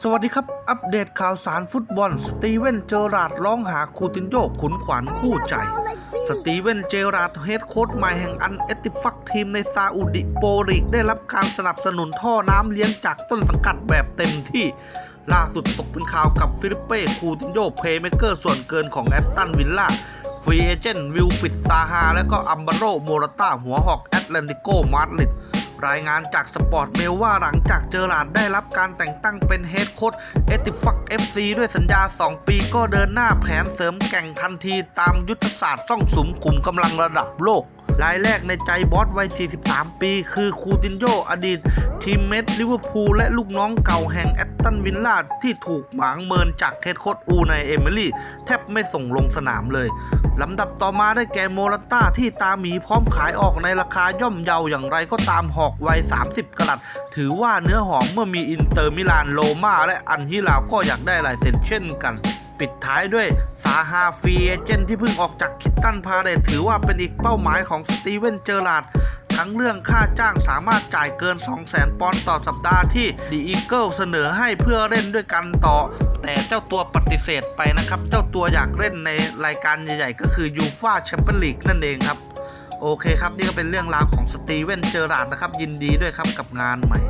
สวัสดีครับ อัปเดตข่าวสารฟุตบอล สตีเวนเจอราร์ดร้องหาคูตินโยขุนขวัญคู่ใจ สตีเวนเจอราร์ดเฮดโค้ชใหม่แห่งอันเอติฟักทีมในซาอุดิโปรลีกได้รับการสนับสนุนท่อน้ำเลี้ยงจากต้นสังกัดแบบเต็มที่ ล่าสุดตกเป็นข่าวกับฟิลิปเป้คูตินโยเพย์เมเกอร์ส่วนเกินของแอตตันวิลล่าฟรีเอเจนต์วิลฟิดซาฮาและก็อัมบาโรโมราต้าหัวหอกแอตแลนติโกมาดริด รายงานจากสปอร์ตเมลว่าหลังจากเจอราดได้รับการแต่งตั้งเป็นเฮดโค้ชเอติฟักเอฟซีด้วยสัญญา 2 ปีก็เดินหน้าแผนเสริมแก่งทันทีตามยุทธศาสตร์ต้องสุมกลุ่มกำลังระดับโลก รายแรกในใจบอสวัย 43 ปี คือคูตินโยอดีต ทีมเมทลิเวอร์พูลและลูกน้องเก่าแห่งแอตตันวิลล่าที่ถูกหมางเมินจากเฮดโค้ชอูในเอมิลี่ แทบไม่ส่งลงสนามเลยลำดับต่อมาได้แก่โมราต้าที่ตาหมีพร้อมขายออกในราคาย่อมเยาอย่างไรก็ตามหอกวัย 30กรัตถือว่าเนื้อหอมเมื่อมีอินเตอร์มิลานโลมาและอันฮิลาวก็อยากได้ลายเซ็นเช่นกัน ปิดท้ายด้วยซาฮาฟีเอเจนที่เพิ่งออกจากคิตตันพาเรตถือว่าเป็นอีกเป้าหมายของสตีเวนเจอราร์ดทั้งเรื่องค่าจ้างสามารถจ่ายเกิน 200,000 ปอนด์ต่อสัปดาห์ที่ดีอีเกิลเสนอให้เพื่อเล่นด้วยกันต่อ แต่เจ้าตัวปฏิเสธไปนะครับ เจ้าตัวอยากเล่นในรายการใหญ่ๆ ก็คือยูฟาแชมเปี้ยนลีกนั่นเองครับ โอเคครับ นี่ก็เป็นเรื่องราวของสตีเวนเจอราร์ดนะครับ ยินดีด้วยครับกับงานใหม่